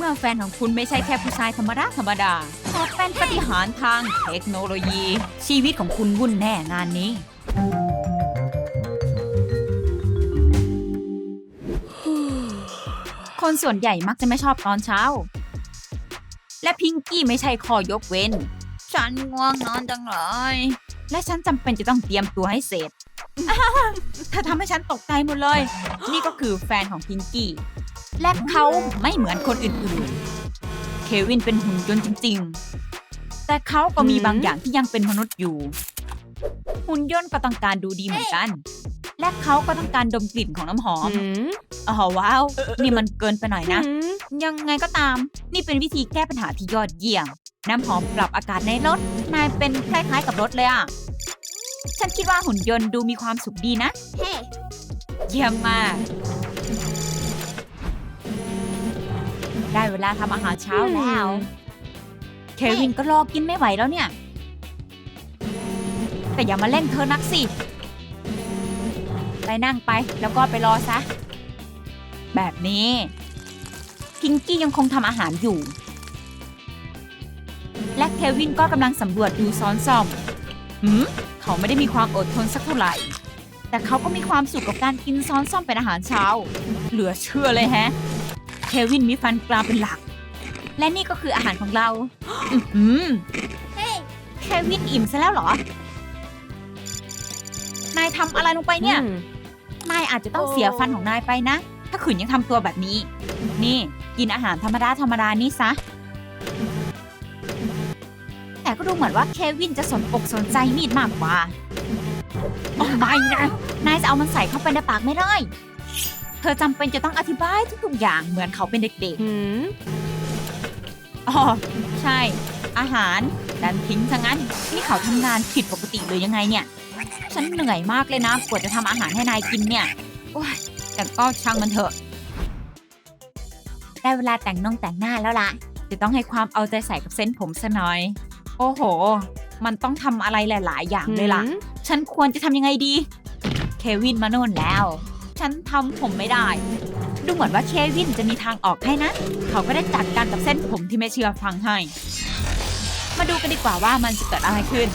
เมื่อแฟนของคุณไม่ใช่แค่ผู้ชายธรรมดาธรรมดาแต่เป็นปฏิหารทางเทคโนโลยี ชีวิตของคุณวุ่นแน่งานนี้ คนส่วนใหญ่มักจะไม่ชอบตอนเช้า และพิงกี้ไม่ใช่ข้อยกเว้น ฉันง่วงนอนจังเลย และฉันจำเป็นจะต้องเตรียมตัวให้เสร็จเธอทำให้ฉันตกใจหมดเลย นี่ก็คือแฟนของพิงกี้ และเขาไม่เหมือนคนอื่นๆ เควินเป็นหุ่นยนต์จริง ๆ แต่เขาก็มีหืมบางอย่างที่ยังเป็นมนุษย์อยู่ หุ่นยนต์ก็ต้องการดูดีเหมือนกัน และเขาก็ต้องการดมกลิ่นของน้ำหอมหืมอ๋อว้าว นี่มันเกินไปหน่อยนะหืมยังไงก็ตาม นี่เป็นวิธีแก้ปัญหาที่ยอดเยี่ยม น้ำหอมปรับอากาศในรถ นายเป็นคล้ายๆกับรถเลยอะ ฉันคิดว่าหุ่นยนต์ดูมีความสุขดีนะ Hey. เยี่ยมมาก ได้เวลาทำอาหารเช้าแล้ว เควินก็รอกินไม่ไหวแล้วเนี่ย แต่อย่ามาเล่นเธอนักสิ ไปนั่งไปแล้วก็ไปรอซะ แบบนี้ พิงกี้ยังคงทำอาหารอยู่ และเควินก็กำลังสำรวจดูซ้อนซ่อมหืมเขาไม่ได้มีความอดทนสักเท่าไหร่ แต่เขาก็มีความสุขกับการกินซ้อนซ่อมเป็นอาหารเช้า เหลือเชื่อเลยแฮะ เควินมีฟันปลาเป็นหลัก และนี่ก็คืออาหารของเราอื้อหือ Hey. เควินอิ่มซะแล้วเหรอ นายทำอะไรลงไปเนี่ยอืมนายอาจจะต้องเสียฟันของนายไปนะ ถ้าขืนยังทำตัวแบบนี้ นี่ กินอาหารธรรมดาธรรมดานี่ซะ แต่ก็ดูเหมือนว่าเควินจะสนอกสนใจมีดมากกว่า โอ้ไม่นะ นายจะเอามันใส่เข้าไปในปากไม่ได้ เธอจำเป็นจะต้องอธิบายทุกๆอย่างเหมือนเขาเป็นเด็กหืมๆ อ๋อ ใช่ อาหารดันทิ้งซะงั้น นี่เขาทำงานผิดปกติหรือยังไงเนี่ย ฉันเหนื่อยมากเลยนะกว่าจะทำอาหารให้นายกินเนี่ยโอ้ยแต่ก็ช่างมันเถอะ ได้เวลาแต่งนงแต่งหน้าแล้วล่ะ จะต้องให้ความเอาใจใส่กับเส้นผมซะหน่อย โอ้โห มันต้องทำอะไรหลาย ๆ อย่างเลยล่ะ ฉันควรจะทำยังไงดี เควินมาโน่นแล้ว ฉันทำผมไม่ได้ ดูเหมือนว่าเควินจะมีทางออกให้นะ เขาก็ได้จัดการกับเส้นผมที่ไม่เชื่อฟังให้ มาดูกันดีกว่าว่ามันจะเกิดอะไรขึ้น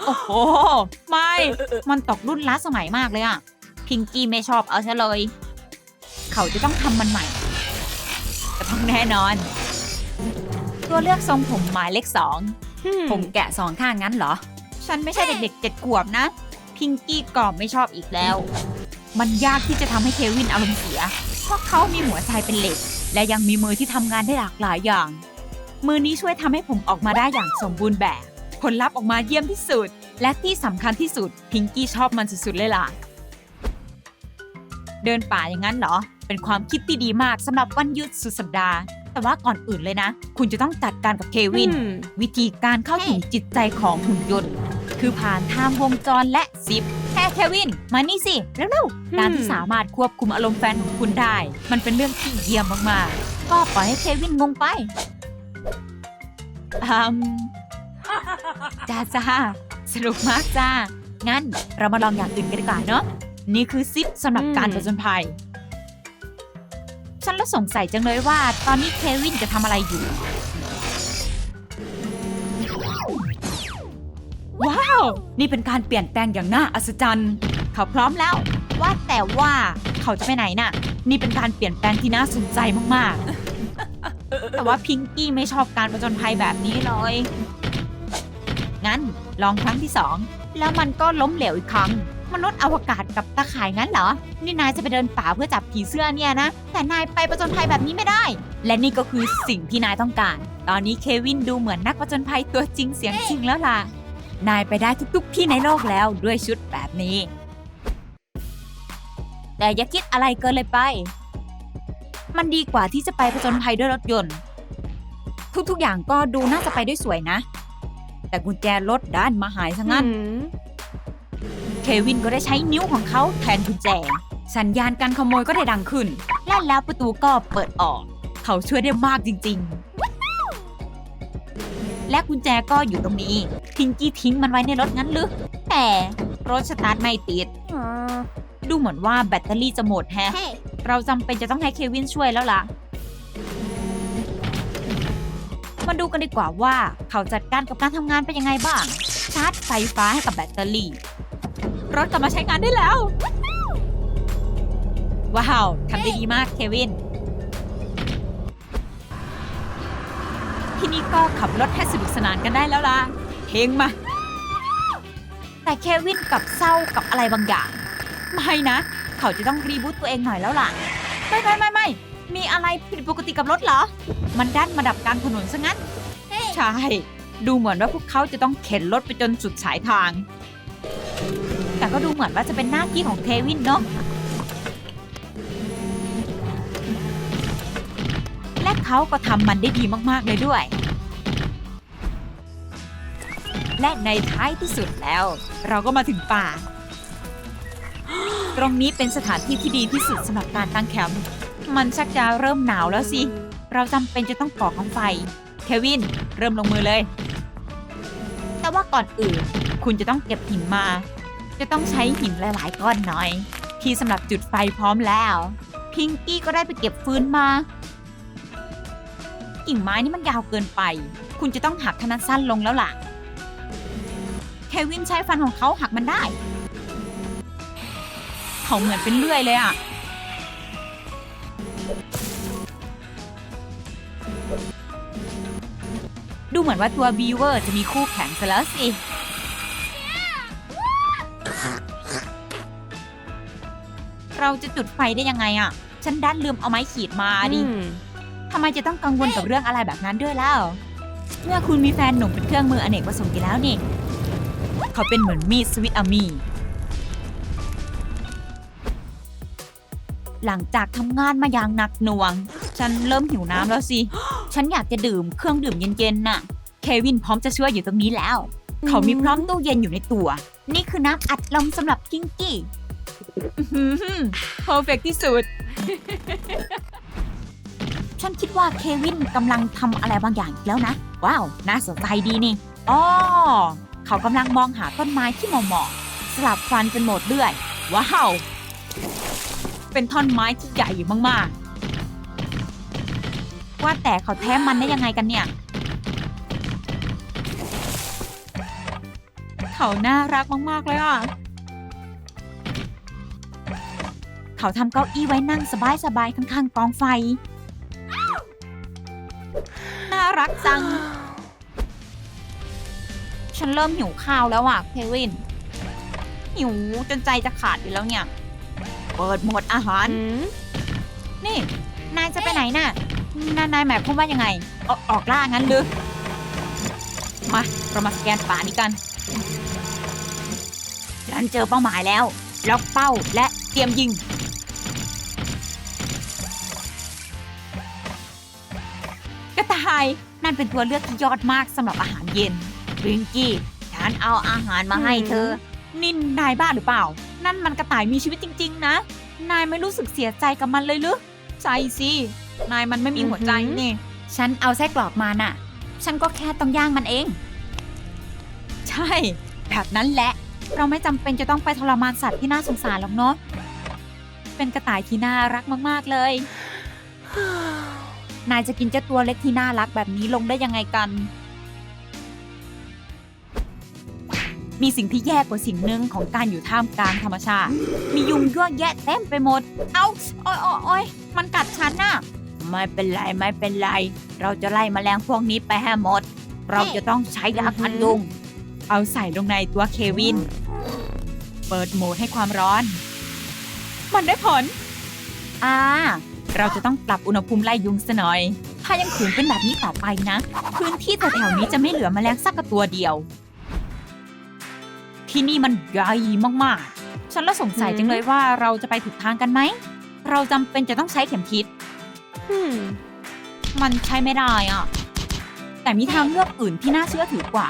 โอ้โห ไม่ มันตกรุ่นล้าสมัยมากเลยอะพิงกี้ไม่ชอบเอาซะเลย เขาจะต้องทำมันใหม่แต่ต้องแน่นอน ตัวเลือกทรงผมหมายเลขสอง ผมแกะสองข้างงั้นเหรอ ฉันไม่ใช่เด็กๆเจ็ดขวบนะ พิงกี้ก็ไม่ชอบอีกแล้ว มันยากที่จะทำให้เควินอารมณ์เสีย เพราะเขามีหัวใจเป็นเหล็ก และยังมีมือที่ทำงานได้หลากหลายอย่าง มือนี้ช่วยทำให้ผมออกมาได้อย่างสมบูรณ์แบบ ผลลัพธ์ออกมาเยี่ยมที่สุด และที่สำคัญที่สุด พิงกี้ชอบมันสุดๆเลยล่ะ เดินป่าอย่างนั้นเหรอ เป็นความคิดที่ดีมากสำหรับวันหยุดสุดสัปดาห์ แต่ว่าก่อนอื่นเลยนะ คุณจะต้องจัดการกับเควินอืมวิธีการเข้าถึงจิตใจของหุ่นยนต์ คือผ่านทางวงจรและซิปแค่เควิน มานี่สิเร็วๆการที่สามารถควบคุมอารมณ์แฟนของคุณได้ มันเป็นเรื่องที่เยี่ยมมากๆ ก็ปล่อยให้เควินงงไปอืมจ้าจ้าสนุกมากจ้า งั้นเรามาลองอย่างอื่นกันดีกว่าเนาะ นี่คือซิปสำหรับการผจญภัย ฉันละสงสัยจังเลยว่า ตอนนี้เควินจะทำอะไรอยู่ นี่เป็นการเปลี่ยนแปลงอย่างน่าอัศจรรย์ เขาพร้อมแล้ว ว่าแต่ว่าเขาจะไปไหนน่ะ นี่เป็นการเปลี่ยนแปลงที่น่าสนใจมากๆ แต่ว่าพิงกี้ไม่ชอบการประจนภัยแบบนี้เลย งั้นลองครั้งที่สองแล้วมันก็ล้มเหลวอีกครั้งมนุษย์อวกาศกับตาข่ายงั้นเหรอ นี่นายจะไปเดินป่าเพื่อจับผีเสื้อเนี่ยนะ แต่นายไปประจนภัยแบบนี้ไม่ได้ และนี่ก็คือสิ่งที่นายต้องการ ตอนนี้เควินดูเหมือนนักประจนภัยตัวจริงเสียงจริงแล้วล่ะ นายไปได้ทุกๆ ที่ในโลกแล้วด้วยชุดแบบนี้ แต่อย่าคิดอะไรเกินเลยไป มันดีกว่าที่จะไปผจญภัยด้วยรถยนต์ ทุกๆ อย่างก็ดูน่าจะไปได้สวยนะ แต่กุญแจรถด้านมาหายซะงั้น เควินก็ได้ใช้นิ้วของเขาแทนกุญแจ สัญญาณการขโมยก็ได้ดังขึ้น และแล้วประตูก็เปิดออก เขาช่วยได้มากจริง ๆ และกุญแจก็อยู่ตรงนี้ ทิงกี้ทิ้งมันไว้ในรถงั้นหรือ แต่รถสตาร์ทไม่ติด ดูเหมือนว่าแบตเตอรี่จะหมดแฮะ hey. เราจำเป็นจะต้องให้เควินช่วยแล้วล่ะ มาดูกันดีกว่าว่าเขาจัดการกับการทำงานเป็นยังไงบ้าง ชาร์จไฟฟ้าให้กับแบตเตอรี่ รถกลับมาใช้งานได้แล้ว ว้าวทำได้ดีมากเควิน ที่นี่ก็ขับรถให้สนุกสนานกันได้แล้วล่ะเพลงมา แต่เควินกลับเศร้ากับอะไรบางอย่าง ไม่นะ เขาจะต้องรีบูตตัวเองหน่อยแล้วล่ะ ไม่ไม่ไม่ไม่มีอะไรผิดปกติกับรถเหรอ มันดันมาดับกลางถนนซะงั้น ใช่ ดูเหมือนว่าพวกเขาจะต้องเข็นรถไปจนสุดสายทาง แต่ก็ดูเหมือนว่าจะเป็นหน้าที่ของเควินเนาะ เขาก็ทำมันได้ดีมากๆเลยด้วย และในท้ายที่สุดแล้ว เราก็มาถึงป่า ตรงนี้เป็นสถานที่ที่ดีที่สุดสำหรับการตั้งแคมป์มันชักจะเริ่มหนาวแล้วสิ เราจำเป็นจะต้องก่อกองไฟ เควิน เริ่มลงมือเลย แต่ว่าก่อนอื่น คุณจะต้องเก็บหินมา จะต้องใช้หินหลาย ๆ ก้อนหน่อย ที่สำหรับจุดไฟพร้อมแล้ว พิงกี้ก็ได้ไปเก็บฟืนมา กิ่งไม้นี่มันยาวเกินไป คุณจะต้องหักทนันสั้นลงแล้วล่ะ เควินใช้ฟันของเขาหักมันได้ เขาเหมือนเป็นเลื่อยเลยอะดูเหมือนว่าตัวบีเวอร์จะมีคู่แข่งซะแล้วสิ เราจะจุดไฟได้ยังไงอะฉันดันลืมเอาไม้ขีดมาดิ ทำไมจะต้องกังวลกับเรื่องอะไรแบบนั้นด้วยแล้วเมื่อคุณมีแฟนหนุ่มเป็นเครื่องมืออเนกประสงค์อยู่แล้วนี่ เขาเป็นเหมือนมีดสวิตอามี หลังจากทำงานมาอย่างหนักหน่วง ฉันเริ่มหิวน้ำแล้วสิ ฉันอยากจะดื่มเครื่องดื่มเย็นๆน่ะ เควินพร้อมจะช่วยอยู่ตรงนี้แล้ว เขามีพร้อมตู้เย็นอยู่ในตัว นี่คือน้ำอัดลมสำหรับกิงกี้เพอร์เฟกที่สุด ฉันคิดว่าเควินกำลังทำอะไรบางอย่างอีกแล้วนะ ว้าว น่าสนใจดีนี่อ๋อเขากำลังมองหาต้นไม้ที่เหมาะๆสลับฟันเป็นโหมดเลื่อย ว้าว เป็นท่อนไม้ที่ใหญ่มากๆ ว่าแต่เขาแท้มันได้ยังไงกันเนี่ย เขาน่ารักมากๆเลยอะเขาทำเก้าอี้ไว้นั่งสบายๆข้างๆกองไฟารักจัง ฉันเริ่มหิวข้าวแล้วอะเควิน หิวจนใจจะขาดอยู่แล้วเนี่ย เปิดโหมดอาหาร นี่ นายจะไปไหนน่ะ นายนายหมายความว่ายังไง ออกออกล่างั้นหรือมา เรามาสแกนป่านี้กันฉันเจอเป้าหมายแล้ว ล็อกเป้าและเตรียมยิง กระต่ายนั่นเป็นตัวเลือกที่ยอดมากสำหรับอาหารเย็นบิงกี้ฉันเอาอาหารมาให้เธอ นินนายบ้าหรือเปล่า นั่นมันกระต่ายมีชีวิตจริง ๆ นะ นายไม่รู้สึกเสียใจกับมันเลยหรือใจสินายมันไม่มีหัวใจอือหือนี่ ฉันเอาไส้กรอกมาน่ะ ฉันก็แค่ต้องย่างมันเอง ใช่ แบบนั้นแหละ เราไม่จำเป็นจะต้องไปทรมานสัตว์ที่น่าสงสารหรอกเนาะเป็นกระต่ายที่น่ารักมากๆเลย นายจะกินเจ้าตัวเล็กที่น่ารักแบบนี้ลงได้ยังไงกัน มีสิ่งที่แย่กว่าสิ่งหนึ่งของการอยู่ท่ามกลางธรรมชาติ มียุงยั่วแยะเต็มไปหมด เอาโอ้ยโอ้ยโอ้ยมันกัดฉันน่ะ ไม่เป็นไรไม่เป็นไร เราจะไล่แมลงพวกนี้ไปให้หมด เราจะต้องใช้ยากันยุง เอาใส่ลงในตัวเควิน เปิดโหมดให้ความร้อน มันได้ผล อ่า เราจะต้องปรับอุณหภูมิไล่ยุงซะหน่อย ถ้ายังขืนเป็นแบบนี้ต่อไปนะ พื้นที่แถวๆนี้จะไม่เหลือแมลงสักกระตัวเดียว ที่นี่มันใหญ่มากๆ ฉันละสงสัยจังเลยว่าเราจะไปถูกทางกันไหม เราจำเป็นจะต้องใช้เข็มทิศมันใช้ไม่ได้อะ แต่มีทางเลือกอื่นที่น่าเชื่อถือกว่า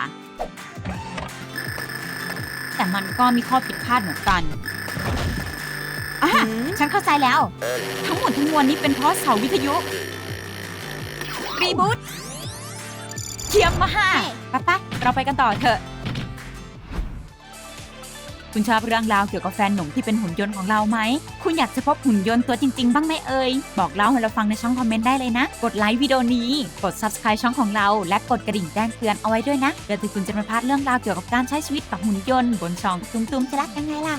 แต่มันก็มีข้อผิดพลาดเหมือนกัน อะฉันเข้าใจแล้ว ทั้งหมดทั้งมวลนี้เป็นเพราะเสาวิทยุ รีบูตเทียมมาฮ่าป๊าป๊าเราไปกันต่อเถอะ คุณชอบเรื่องราวเกี่ยวกับแฟนหนุ่มที่เป็นหุ่นยนต์ของเราไหม คุณอยากจะพบหุ่นยนต์ตัวจริง ๆ บ้างไหมเอ่ย บอกเล่าให้เราฟังในช่องคอมเมนต์ได้เลยนะ กดไลค์วิดีโอนี้ กด subscribe ช่องของเรา และกดกระดิ่งแจ้งเตือนเอาไว้ด้วยนะเพื่อที่คุณจะไม่พลาดเรื่องราวเกี่ยวกับการใช้ชีวิตกับหุ่นยนต์บนช่องตุ้มๆจะรักยังไงล่ะ